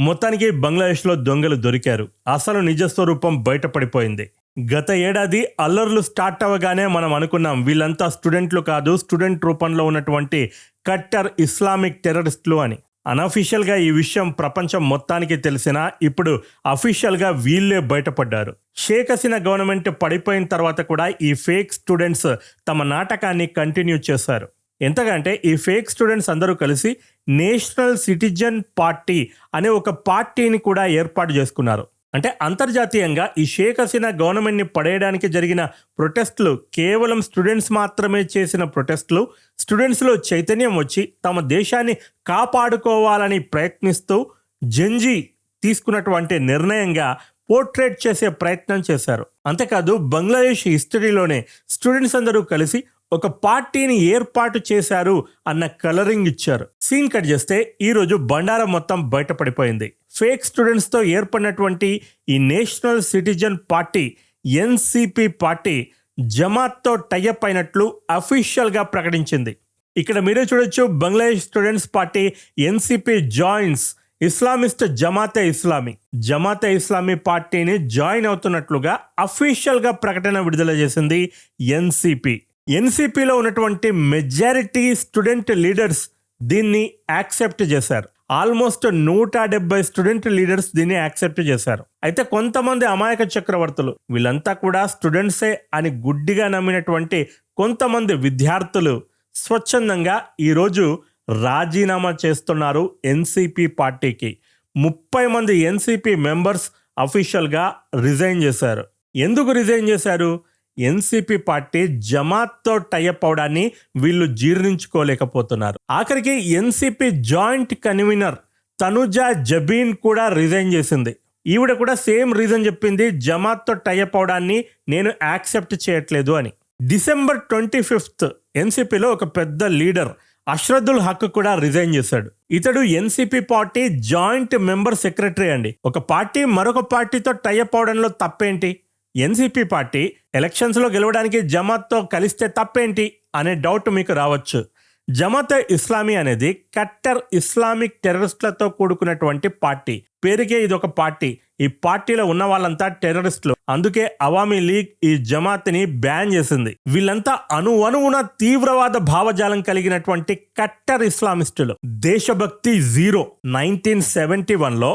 మొత్తానికి బంగ్లాదేశ్లో దొంగలు దొరికారు. అసలు నిజ స్వరూపం బయటపడిపోయింది. గత ఏడాది అల్లర్లు స్టార్ట్ అవ్వగానే మనం అనుకున్నాం వీళ్ళంతా స్టూడెంట్లు కాదు స్టూడెంట్ రూపంలో ఉన్నటువంటి కట్టర్ ఇస్లామిక్ టెర్రరిస్టులు అని. అనఫీషియల్గా ఈ విషయం ప్రపంచం మొత్తానికి తెలిసినా ఇప్పుడు అఫీషియల్గా వీళ్ళే బయటపడ్డారు. షేక్ హసీనా గవర్నమెంట్ పడిపోయిన తర్వాత కూడా ఈ ఫేక్ స్టూడెంట్స్ తమ నాటకాన్ని కంటిన్యూ చేశారు. ఎంతకంటే ఈ ఫేక్ స్టూడెంట్స్ అందరూ కలిసి నేషనల్ సిటిజన్ పార్టీ అనే ఒక పార్టీని కూడా ఏర్పాటు చేసుకున్నారు. అంటే అంతర్జాతీయంగా ఈ షేక్ హసీనా గవర్నమెంట్ని పడేయడానికి జరిగిన ప్రొటెస్టులు కేవలం స్టూడెంట్స్ మాత్రమే చేసిన ప్రొటెస్టులు స్టూడెంట్స్లో చైతన్యం వచ్చి తమ దేశాన్ని కాపాడుకోవాలని ప్రయత్నిస్తూ జంజీ తీసుకున్నటువంటి నిర్ణయంగా పోర్ట్రేట్ చేసే ప్రయత్నం చేశారు. అంతేకాదు బంగ్లాదేశ్ హిస్టరీలోనే స్టూడెంట్స్ అందరూ కలిసి ఒక పార్టీని ఏర్పాటు చేశారు అన్న కలరింగ్ ఇచ్చారు. సీన్ కట్ చేస్తే ఈరోజు బండారం మొత్తం బయటపడిపోయింది. ఫేక్ స్టూడెంట్స్తో ఏర్పడినటువంటి ఈ national citizen party NCP party జమాత్తో tie up అయినట్లు అఫీషియల్గా ప్రకటించింది. ఇక్కడ మీరే చూడొచ్చు Bangladesh students party NCP joins Islamist Jamaate Islami. Jamaate Islami పార్టీని జాయిన్ అవుతున్నట్లుగా అఫీషియల్గా ప్రకటన విడుదల చేసింది ఎన్సిపి ఎన్సిపిలో ఉన్నటువంటి మెజారిటీ స్టూడెంట్ లీడర్స్ దీన్ని యాక్సెప్ట్ చేశారు. ఆల్మోస్ట్ నూట డెబ్బై స్టూడెంట్ లీడర్స్ దీన్ని యాక్సెప్ట్ చేశారు. అయితే కొంతమంది అమాయక చక్రవర్తులు వీళ్ళంతా కూడా స్టూడెంట్సే అని గుడ్డిగా నమ్మినటువంటి కొంతమంది విద్యార్థులు స్వచ్ఛందంగా ఈరోజు రాజీనామా చేస్తున్నారు ఎన్సిపి పార్టీకి. ముప్పై మంది ఎన్సిపి మెంబర్స్ అఫీషియల్గా రిజైన్ చేశారు. ఎందుకు రిజైన్ చేశారు? ఎన్సీపీ పార్టీ జమాత్తో టైఅప్ అవడాన్ని వీళ్ళు జీర్ణించుకోలేకపోతున్నారు. ఆఖరికి NCP joint convener Tanuja Jabeen కూడా రిజైన్ చేసింది. ఈవిడ కూడా సేమ్ రీజన్ చెప్పింది జమాత్తో టైఅప్ అవడాన్ని నేను యాక్సెప్ట్ చేయట్లేదు అని. డిసెంబర్ ట్వంటీ ఫిఫ్త్ ఎన్సిపిలో ఒక పెద్ద లీడర్ అష్రదుల్ హక్ కూడా రిజైన్ చేశాడు. ఇతడు NCP party joint member secretary అండి. ఒక పార్టీ మరొక పార్టీతో టైఅప్ అవడంలో తప్పేంటి? ఎన్సిపి పార్టీ ఎలక్షన్స్లో గెలవడానికి జమాత్తో కలిస్తే తప్పేంటి అనే డౌట్ మీకు రావచ్చు. జమాత్ ఇస్లామీ అనేది కట్టర్ ఇస్లామిక్ టెర్రరిస్టులతో కూడుకున్నటువంటి పార్టీ. పేరుకే ఇది ఒక పార్టీ. ఈ పార్టీలో ఉన్న వాళ్ళంతా టెర్రరిస్టులు. అందుకే అవామీ లీగ్ ఈ జమాత్ని బ్యాన్ చేసింది. వీళ్ళంతా అను అనువున తీవ్రవాద భావజాలం కలిగినటువంటి కట్టర్ ఇస్లామిస్టులు. దేశభక్తి జీరో. నైన్టీన్ సెవెంటీ వన్లో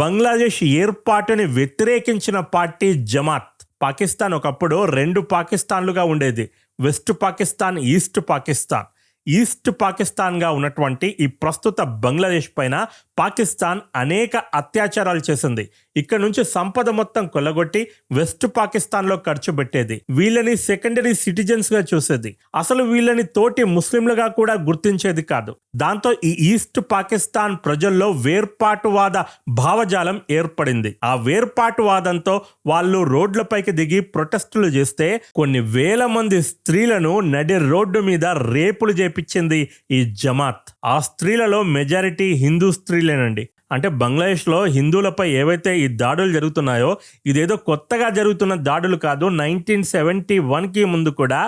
బంగ్లాదేశ్ ఏర్పాటుని వ్యతిరేకించిన పార్టీ జమాత్. పాకిస్తాన్ ఒకప్పుడు రెండు పాకిస్తాన్లుగా ఉండేది. West Pakistan east Pakistan. East పాకిస్తాన్గా ఉన్నటువంటి ఈ ప్రస్తుత బంగ్లాదేశ్ పైన పాకిస్తాన్ అనేక అత్యాచారాలు చేసింది. ఇక్కడ నుంచి సంపద మొత్తం కొల్లగొట్టి వెస్ట్ పాకిస్తాన్లో ఖర్చు పెట్టేది. వీళ్ళని సెకండరీ సిటిజన్స్గా చూసేది. అసలు వీళ్ళని తోటి ముస్లింలుగా కూడా గుర్తించేది కాదు. దాంతో ఈ ఈస్ట్ పాకిస్తాన్ ప్రజల్లో వేర్పాటువాద భావజాలం ఏర్పడింది. ఆ వేర్పాటువాదంతో వాళ్ళు రోడ్లపైకి దిగి ప్రొటెస్టులు చేస్తే కొన్ని వేల మంది స్త్రీలను నడి రోడ్డు మీద రేపులు చేపించింది ఈ జమాత్. ఆ స్త్రీలలో మెజారిటీ హిందూ స్త్రీలేనండి అంటే బంగ్లాదేశ్లో హిందువులపై ఏవైతే ఈ దాడులు జరుగుతున్నాయో ఇదేదో కొత్తగా జరుగుతున్న దాడులు కాదు నైన్టీన్ సెవెంటీ వన్కి ముందు కూడా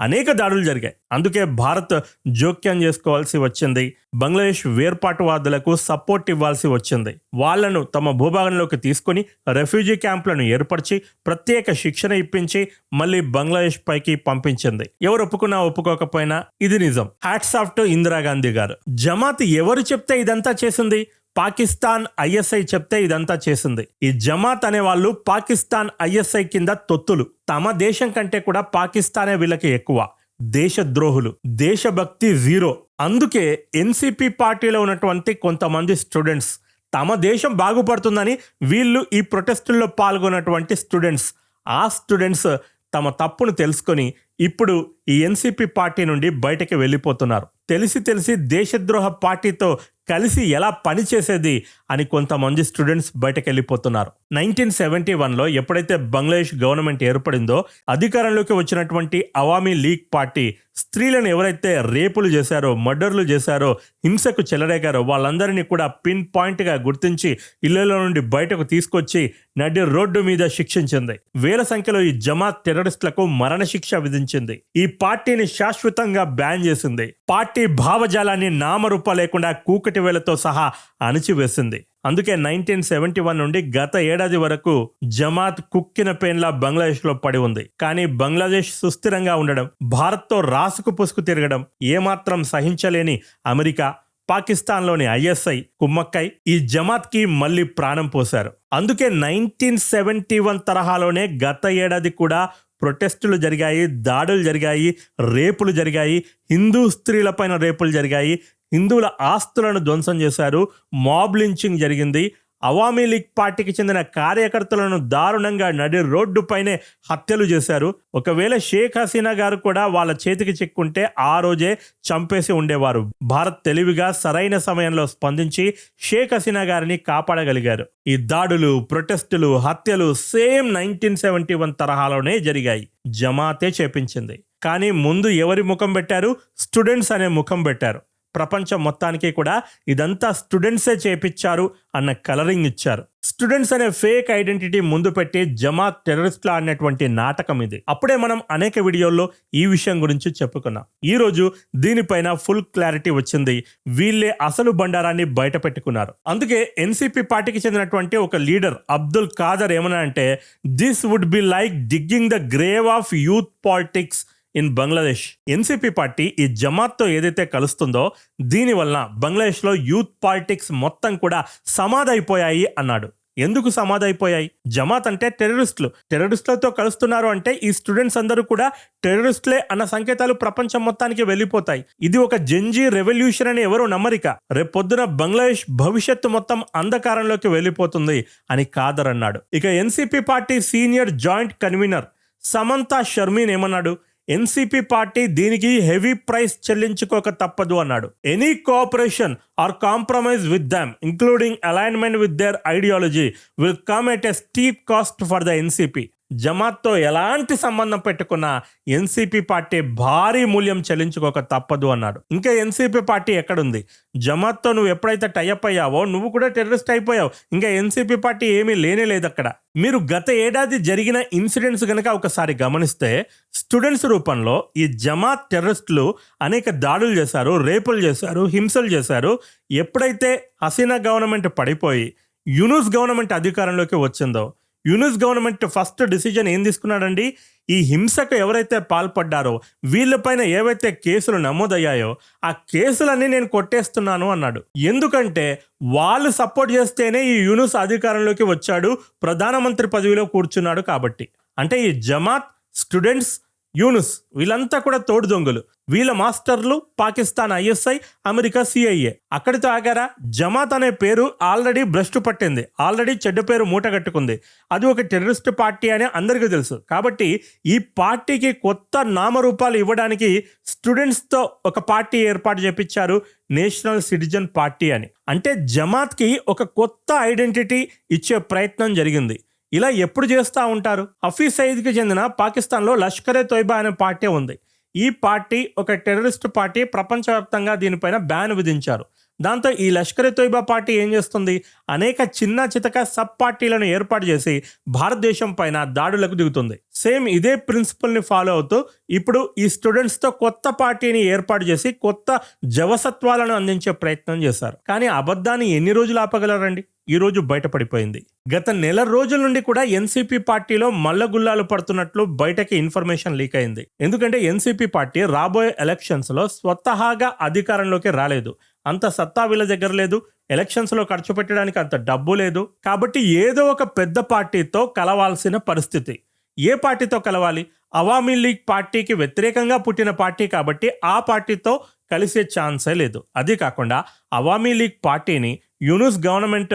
అనేక దాడులు జరిగాయి. అందుకే భారత్ జోక్యం చేసుకోవాల్సి వచ్చింది. బంగ్లాదేశ్ వేర్పాటువాదులకు సపోర్ట్ ఇవ్వాల్సి వచ్చింది. వాళ్ళను తమ భూభాగంలోకి తీసుకొని రెఫ్యూజీ క్యాంపులను ఏర్పరిచి ప్రత్యేక శిక్షణ ఇప్పించి మళ్ళీ బంగ్లాదేశ్ పైకి పంపించింది. ఎవరు ఒప్పుకున్నా ఒప్పుకోకపోయినా ఇది నిజం. హ్యాట్స్ ఆఫ్ టు ఇందిరాగాంధీ గారు. జమాత్ ఎవరు చెప్తే ఇదంతా చేసింది? పాకిస్తాన్ ఐఎస్ఐ చెప్తే ఇదంతా చేసింది. ఈ జమాత్ అనే వాళ్ళు పాకిస్తాన్ ఐఎస్ఐ కింద తొత్తులు. తమ దేశం కంటే కూడా పాకిస్తానే వీళ్ళకి ఎక్కువ. దేశద్రోహులు. దేశభక్తి జీరో. అందుకే ఎన్సిపి పార్టీలో ఉన్నటువంటి కొంతమంది స్టూడెంట్స్ తమ దేశం బాగుపడుతుందని వీళ్ళు ఈ ప్రొటెస్టుల్లో పాల్గొన్నటువంటి స్టూడెంట్స్ ఆ స్టూడెంట్స్ తమ తప్పును తెలుసుకొని ఇప్పుడు ఈ ఎన్సిపి పార్టీ నుండి బయటకి వెళ్ళిపోతున్నారు. తెలిసి తెలిసి దేశద్రోహ పార్టీతో కలిసి ఎలా పనిచేసేది అని కొంతమంది స్టూడెంట్స్ బయటకు వెళ్ళిపోతున్నారు. నైన్టీన్ సెవెంటీ వన్లో ఎప్పుడైతే బంగ్లాదేశ్ గవర్నమెంట్ ఏర్పడిందో అధికారంలోకి వచ్చినటువంటి అవామీ లీగ్ పార్టీ స్త్రీలను ఎవరైతే రేపులు చేశారో మర్డర్లు చేశారో హింసకు చెలరేగారో వాళ్ళందరినీ కూడా పిన్ పాయింట్గా గుర్తించి ఇళ్ళలో నుండి బయటకు తీసుకొచ్చి నడి రోడ్డు మీద శిక్షించింది. వేల సంఖ్యలో ఈ జమాత్ టెర్రరిస్టులకు మరణశిక్ష విధించింది ఈ పార్టీని శాశ్వతంగా బ్యాన్ చేసింది. పార్టీ భావజాలాన్ని నామరూప లేకుండా కూకటి వేలతో సహా అణిచివేసింది. అందుకే నైన్టీన్ సెవెంటీ వన్ నుండి గత ఏడాది వరకు జమాత్ కుక్కిన పేన్లా బంగ్లాదేశ్లో పడి ఉంది. కానీ బంగ్లాదేశ్ సుస్థిరంగా ఉండడం భారత్తో రాసుకు పుసుకు తిరగడం ఏమాత్రం సహించలేని అమెరికా పాకిస్తాన్లోని ఐఎస్ఐ కుమ్మక్కై ఈ జమాత్కి మళ్ళీ ప్రాణం పోశారు. అందుకే నైన్టీన్ సెవెంటీ వన్ తరహాలోనే గత ఏడాది కూడా ప్రొటెస్టులు జరిగాయి దాడులు జరిగాయి రేపులు జరిగాయి హిందూ స్త్రీలపైన రేపులు జరిగాయి హిందువుల ఆస్తులను ధ్వంసం చేశారు మాబ్ లించింగ్ జరిగింది అవామీ లీగ్ పార్టీకి చెందిన కార్యకర్తలను దారుణంగా నడి రోడ్డుపైనే హత్యలు చేశారు. ఒకవేళ షేక్ హసీనా గారు కూడా వాళ్ళ చేతికి చిక్కుంటే ఆ రోజే చంపేసి ఉండేవారు. భారత్ తెలివిగా సరైన సమయంలో స్పందించి షేక్ హసీనా గారిని కాపాడగలిగారు. ఈ దాడులు ప్రొటెస్టులు హత్యలు సేమ్ నైన్టీన్ సెవెంటీ వన్ తరహాలోనే జరిగాయి. జమాతే చేపించింది. కానీ ముందు ఎవరి ముఖం పెట్టారు? స్టూడెంట్స్ అనే ముఖం పెట్టారు. ప్రపంచం మొత్తానికి కూడా ఇదంతా స్టూడెంట్సే చేపించారు అన్న కలరింగ్ ఇచ్చారు. స్టూడెంట్స్ అనే ఫేక్ ఐడెంటిటీ ముందు పెట్టి జమాత్ టెర్రరిస్ట్లా అనేటువంటి నాటకం ఇది. అప్పుడే మనం అనేక వీడియోల్లో ఈ విషయం గురించి చెప్పుకున్నాం. ఈరోజు దీనిపైన ఫుల్ క్లారిటీ వచ్చింది. వీళ్ళే అసలు బండారాన్ని బయట పెట్టుకున్నారు. అందుకే ఎన్సీపీ పార్టీకి చెందినటువంటి ఒక లీడర్ అబ్దుల్ ఖాదర్ ఏమన్నా అంటే this would be like digging the grave of youth politics in Bangladesh. NCP party ఈ జమాత్తో ఏదైతే కలుస్తుందో దీనివల్ల బంగ్లాదేశ్లో యూత్ పాలిటిక్స్ మొత్తం కూడా సమాధైపోయాయి అన్నాడు. ఎందుకు సమాధైపోయాయి? జమాత్ అంటే టెర్రరిస్టులు. టెర్రరిస్టులతో కలుస్తున్నారు అంటే ఈ స్టూడెంట్స్ అందరూ కూడా టెర్రరిస్టులే అన్న సంకేతాలు ప్రపంచం మొత్తానికి వెళ్ళిపోతాయి. ఇది ఒక జంజీ రెవల్యూషన్ అని ఎవరు నమ్మరిక. రేపొద్దున బంగ్లాదేశ్ భవిష్యత్తు మొత్తం అంధకారంలోకి వెళ్ళిపోతుంది అని కాదర్ అన్నాడు. ఇక NCP party senior joint convener Samantha Sharmin ఏమన్నాడు? ఎన్సీపీ పార్టీ దీనికి హెవీ ప్రైస్ చెల్లించుకోక తప్పదు అన్నాడు. Any cooperation or compromise with them including alignment with their ideology will come at a steep cost for the NCP జమాత్తో ఎలాంటి సంబంధం పెట్టుకున్నా NCP party భారీ మూల్యం చెల్లించుకోక తప్పదు అన్నాడు. ఇంకా ఎన్సీపీ పార్టీ ఎక్కడుంది? జమాత్తో నువ్వు ఎప్పుడైతే టైఅప్ అయ్యావో నువ్వు కూడా టెర్రరిస్ట్ అయిపోయావు. ఇంకా ఎన్సీపీ పార్టీ ఏమీ లేనే లేదు అక్కడ మీరు గత ఏడాది జరిగిన ఇన్సిడెంట్స్ కనుక ఒకసారి గమనిస్తే స్టూడెంట్స్ రూపంలో ఈ జమాత్ టెర్రరిస్టులు అనేక దాడులు చేశారు రేపులు చేశారు హింసలు చేశారు. ఎప్పుడైతే హసీనా గవర్నమెంట్ పడిపోయి యునూస్ గవర్నమెంట్ అధికారంలోకి వచ్చిందో యూనిస్ గవర్నమెంట్ ఫస్ట్ డిసిజన్ ఏం తీసుకున్నాడండి? ఈ హింసకు ఎవరైతే పాల్పడ్డారో వీళ్ళపైన ఏవైతే కేసులు నమోదయ్యాయో ఆ కేసులన్నీ నేను కొట్టేస్తున్నాను అన్నాడు. ఎందుకంటే వాళ్ళు సపోర్ట్ చేస్తేనే ఈ యూనుస్ అధికారంలోకి వచ్చాడు ప్రధానమంత్రి పదవిలో కూర్చున్నాడు కాబట్టి. అంటే ఈ జమాత్ స్టూడెంట్స్ యూనుస్ వీళ్ళంతా కూడా తోడు దొంగలు. వీళ్ళ మాస్టర్లు పాకిస్తాన్ ఐఎస్ఐ అమెరికా సిఐఏ. అక్కడితో ఆగారా? జమాత్ అనే పేరు ఆల్రెడీ భ్రష్టు పట్టింది. ఆల్రెడీ చెడ్డ పేరు మూటగట్టుకుంది అది ఒక టెర్రరిస్ట్ పార్టీ అని అందరికీ తెలుసు. కాబట్టి ఈ పార్టీకి కొత్త నామరూపాలు ఇవ్వడానికి స్టూడెంట్స్తో ఒక పార్టీ ఏర్పాటు చేపించారు నేషనల్ సిటిజన్ పార్టీ అని. అంటే జమాత్కి ఒక కొత్త ఐడెంటిటీ ఇచ్చే ప్రయత్నం జరిగింది. ఇలా ఎప్పుడు చేస్తూ ఉంటారు? హఫీజ్ సయీద్కి చెందిన పాకిస్తాన్లో లష్కరే తోయిబా అనే పార్టీ ఉంది. ఈ పార్టీ ఒక టెర్రరిస్ట్ పార్టీ ప్రపంచవ్యాప్తంగా దీనిపైన బ్యాన్ విధించారు. దాంతో ఈ లష్కర్ తోయిబా పార్టీ ఏం చేస్తుంది? అనేక చిన్న చితక సబ్ పార్టీలను ఏర్పాటు చేసి భారతదేశం పైన దాడులకు దిగుతుంది. సేమ్ ఇదే ప్రిన్సిపల్ని ఫాలో అవుతూ ఇప్పుడు ఈ స్టూడెంట్స్తో కొత్త పార్టీని ఏర్పాటు చేసి కొత్త జవసత్వాలను అందించే ప్రయత్నం చేశారు. కానీ అబద్ధాన్ని ఎన్ని రోజులు ఆపగలరండి? ఈ రోజు బయటపడిపోయింది. గత నెల రోజుల నుండి కూడా ఎన్సీపీ పార్టీలో మల్లగుల్లాలు పడుతున్నట్లు బయటకి ఇన్ఫర్మేషన్ లీక్ అయింది. ఎందుకంటే ఎన్సీపీ పార్టీ రాబోయే ఎలక్షన్స్లో స్వతహాగా అధికారంలోకి రాలేదు. అంత సత్తా వీళ్ళ దగ్గర లేదు. ఎలక్షన్స్లో ఖర్చు పెట్టడానికి అంత డబ్బు లేదు. కాబట్టి ఏదో ఒక పెద్ద పార్టీతో కలవాల్సిన పరిస్థితి. ఏ పార్టీతో కలవాలి? అవామీ లీగ్ పార్టీకి వ్యతిరేకంగా పుట్టిన పార్టీ కాబట్టి ఆ పార్టీతో కలిసే ఛాన్సే లేదు. అది కాకుండా అవామీ లీగ్ పార్టీని యూనుస్ గవర్నమెంట్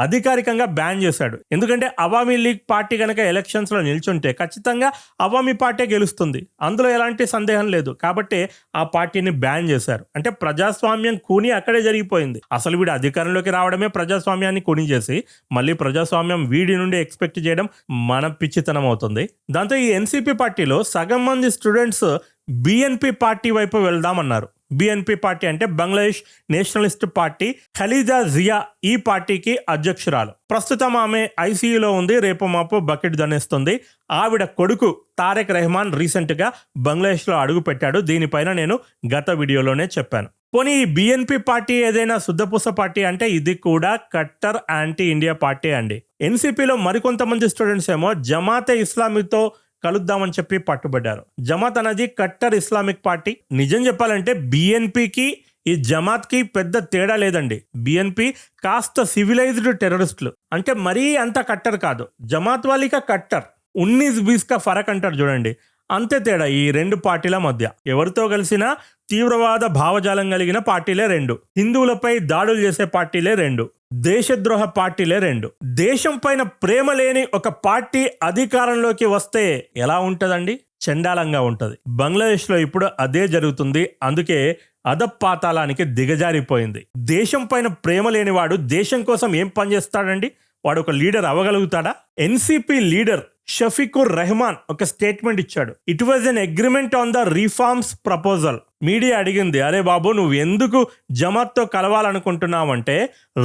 అధికారికంగా బ్యాన్ చేశాడు. ఎందుకంటే అవామీ లీగ్ పార్టీ కనుక ఎలక్షన్స్లో నిల్చుంటే ఖచ్చితంగా అవామీ పార్టీ గెలుస్తుంది. అందులో ఎలాంటి సందేహం లేదు. కాబట్టి ఆ పార్టీని బ్యాన్ చేశారు. అంటే ప్రజాస్వామ్యం కూని అక్కడే జరిగిపోయింది. అసలు వీడు అధికారంలోకి రావడమే ప్రజాస్వామ్యాన్ని కూని చేసి మళ్ళీ ప్రజాస్వామ్యం వీడి నుండి ఎక్స్పెక్ట్ చేయడం మన పిచ్చితనం అవుతుంది. దాంతో ఈ ఎన్సీపీ పార్టీలో సగం మంది స్టూడెంట్స్ బిఎన్పి పార్టీ వైపు వెళ్దామన్నారు. బిఎన్పి పార్టీ అంటే బంగ్లాదేశ్ నేషనలిస్ట్ పార్టీ ఖలీజా జియా ఈ పార్టీకి అధ్యక్షురాలు. ప్రస్తుతం ఆమె ఐసీయూలో ఉంది రేపు మాపు బకెట్ దనేస్తుంది. ఆవిడ కొడుకు తారెక్ రెహమాన్ రీసెంట్గా బంగ్లాదేశ్లో అడుగుపెట్టాడు. దీనిపైన నేను గత వీడియోలోనే చెప్పాను. పోనీ ఈ బిఎన్పి పార్టీ ఏదైనా శుద్ధపూస పార్టీ అంటే ఇది కూడా కట్టర్ యాంటీ ఇండియా పార్టీ అండి. ఎన్సీపీలో మరికొంతమంది స్టూడెంట్స్ ఏమో జమాతే ఇస్లామీతో కలుద్దామని చెప్పి పట్టుబడ్డారు. జమాత్ అనేది కట్టర్ ఇస్లామిక్ పార్టీ. నిజం చెప్పాలంటే బిఎన్పికి ఈ జమాత్కి పెద్ద తేడా లేదండి. బిఎన్పి కాస్త సివిలైజ్డ్ టెర్రరిస్టులు అంటే మరీ అంత కట్టర్ కాదు. జమాత్ వాలిక కట్టర్ ఉన్నీస్ బీస్ ఫరక్ అంటారు చూడండి. అంతే తేడా ఈ రెండు పార్టీల మధ్య. ఎవరితో కలిసినా తీవ్రవాద భావజాలం కలిగిన పార్టీలే రెండు. హిందువులపై దాడులు చేసే పార్టీలే రెండు. దేశద్రోహ పార్టీలే రెండు. దేశం పైన ప్రేమ లేని ఒక పార్టీ అధికారంలోకి వస్తే ఎలా ఉంటదండి? చండాలంగా ఉంటుంది. బంగ్లాదేశ్లో ఇప్పుడు అదే జరుగుతుంది. అందుకే అధపాతాళానికి దిగజారిపోయింది. దేశం పైన ప్రేమ లేనివాడు దేశం కోసం ఏం పనిచేస్తాడండి వాడు ఒక లీడర్ అవ్వగలుగుతాడా? ఎన్సిపి లీడర్ షఫీకుర్ రెహమాన్ ఒక స్టేట్మెంట్ ఇచ్చాడు. It was an agreement on the reforms proposal media అడిగింది అరే బాబు నువ్వు ఎందుకు జమాత్తో కలవాలనుకుంటున్నావంటే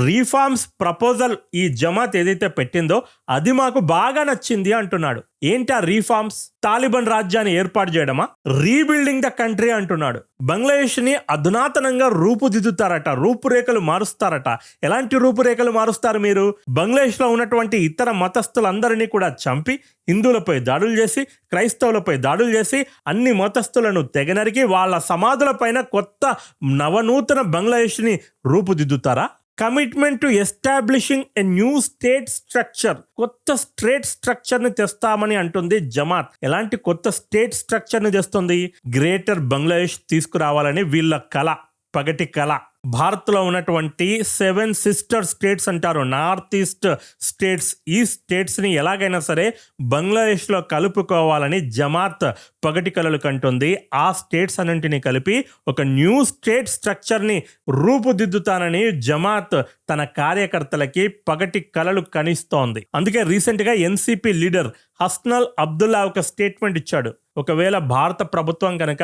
రీఫార్మ్స్ ప్రపోజల్ ఈ జమాత్ ఏదైతే పెట్టిందో అది మాకు బాగా నచ్చింది అంటున్నాడు. ఏంటా రీఫార్మ్స్ తాలిబాన్ రాజ్యాన్ని ఏర్పాటు చేయడమా? రీబిల్డింగ్ ద కంట్రీ అంటున్నాడు. బంగ్లాదేశ్ని అధునాతనంగా రూపుదిద్దుతారట రూపురేఖలు మారుస్తారట. ఎలాంటి రూపురేఖలు మారుస్తారు మీరు? బంగ్లాదేశ్లో ఉన్నటువంటి ఇతర మతస్థులందరినీ కూడా చంపి హిందువులపై దాడులు చేసి క్రైస్తవులపై దాడులు చేసి అన్ని మతస్థులను తెగనరికి వాళ్ళ సమాధులపైన కొత్త నవనూతన బంగ్లాదేశ్ని రూపుదిద్దుతారా? Commitment to establishing a new state structure కొత్త స్టేట్ స్ట్రక్చర్ని తెస్తామని అంటుంది జమాత్. ఎలాంటి కొత్త స్టేట్ స్ట్రక్చర్ని తెస్తుంది? గ్రేటర్ బంగ్లాదేశ్ తీసుకురావాలని వీళ్ళ కళ పగటి కళ భారత్లో ఉన్నటువంటి సెవెన్ సిస్టర్ స్టేట్స్ అంటారు. North east states. ఈ స్టేట్స్ని ఎలాగైనా సరే బంగ్లాదేశ్లో కలుపుకోవాలని జమాత్ పగటి కలలు కంటుంది. ఆ స్టేట్స్ అన్నింటినీ కలిపి ఒక న్యూ స్టేట్ స్ట్రక్చర్ని రూపుదిద్దుతానని జమాత్ తన కార్యకర్తలకి పగటి కలలు కనిస్తోంది. అందుకే రీసెంట్గా ఎన్సీపీ లీడర్ హస్నల్ అబ్దుల్లా ఒక స్టేట్మెంట్ ఇచ్చాడు. ఒకవేళ భారత ప్రభుత్వం కనుక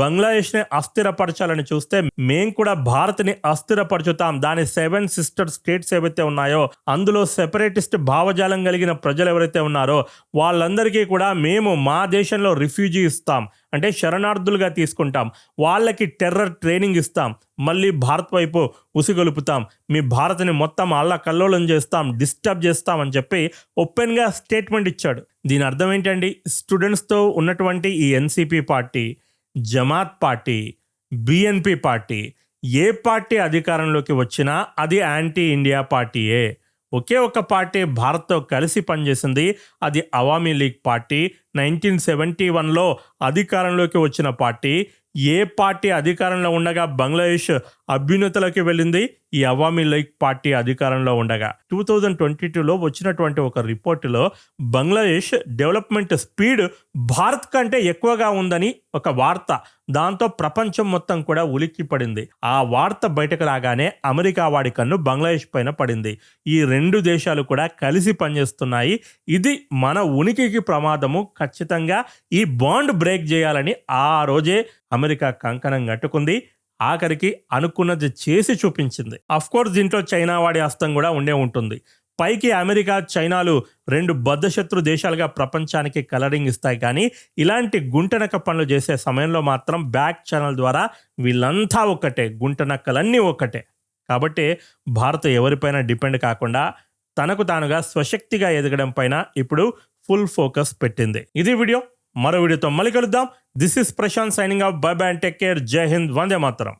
బంగ్లాదేశ్ని అస్థిరపరచాలని చూస్తే మేం కూడా భారత్ని అస్థిరపరచుతాం. దాని సెవెన్ సిస్టర్ స్టేట్స్ ఏవైతే ఉన్నాయో అందులో సెపరేటిస్ట్ భావజాలం కలిగిన ప్రజలు ఎవరైతే ఉన్నారో వాళ్ళందరికీ కూడా మేము మా దేశంలో రిఫ్యూజీ ఇస్తాం. అంటే శరణార్థులుగా తీసుకుంటాం. వాళ్ళకి టెర్రర్ ట్రైనింగ్ ఇస్తాం. మళ్ళీ భారత్ వైపు ఉసిగొలుపుతాం. మీ భారత్ని మొత్తం అల్ల కల్లోలం చేస్తాం డిస్టర్బ్ చేస్తాం అని చెప్పి ఓపెన్గా స్టేట్మెంట్ ఇచ్చాడు. దీని అర్థం ఏంటండి? స్టూడెంట్స్తో ఉన్నటువంటి ఈ NCP party Jamaat party BNP party ఏ పార్టీ అధికారంలోకి వచ్చినా అది యాంటీ ఇండియా పార్టీయే. ఒకే ఒక పార్టీ భారత్తో కలిసి పనిచేసింది అది Awami league party nineteen seventy వన్లో అధికారంలోకి వచ్చిన పార్టీ ఏ పార్టీ అధికారంలో ఉండగా బంగ్లాదేశ్ అభ్యున్నతలోకి వెళ్ళింది? ఈ అవామీ లీగ్ పార్టీ అధికారంలో ఉండగా. టూ థౌజండ్ ట్వంటీ టూలో వచ్చినటువంటి ఒక రిపోర్టులో బంగ్లాదేశ్ డెవలప్మెంట్ స్పీడ్ భారత్ కంటే ఎక్కువగా ఉందని ఒక వార్త. దాంతో ప్రపంచం మొత్తం కూడా ఉలిక్కి పడింది. ఆ వార్త బయటకు రాగానే అమెరికా వాడి కన్ను బంగ్లాదేశ్ పైన పడింది. ఈ రెండు దేశాలు కూడా కలిసి పనిచేస్తున్నాయి. ఇది మన ఉనికికి ప్రమాదము ఖచ్చితంగా ఈ బాండ్ బ్రేక్ చేయాలని ఆ రోజే అమెరికా కంకణం కట్టుకుంది. ఆఖరికి అనుకున్నది చేసి చూపించింది. అఫ్ కోర్స్ దీంట్లో చైనా వాడి హస్తం కూడా ఉండే ఉంటుంది. పైకి అమెరికా చైనాలు రెండు బద్ధశత్రు దేశాలుగా ప్రపంచానికి కలరింగ్ ఇస్తాయి కానీ ఇలాంటి గుంటనక పనులు చేసే సమయంలో మాత్రం బ్యాక్ ఛానల్ ద్వారా వీళ్ళంతా ఒక్కటే గుంటనక్కలన్నీ ఒక్కటే. కాబట్టి భారత్ ఎవరిపైన డిపెండ్ కాకుండా తనకు తానుగా స్వశక్తిగా ఎదగడం పైన ఇప్పుడు ఫుల్ ఫోకస్ పెట్టింది. ఇది వీడియో. మరో వీడియోతో మళ్ళీ కలుద్దాం. This is Prashant signing off bye bye and take care Jai Hind Vande Mataram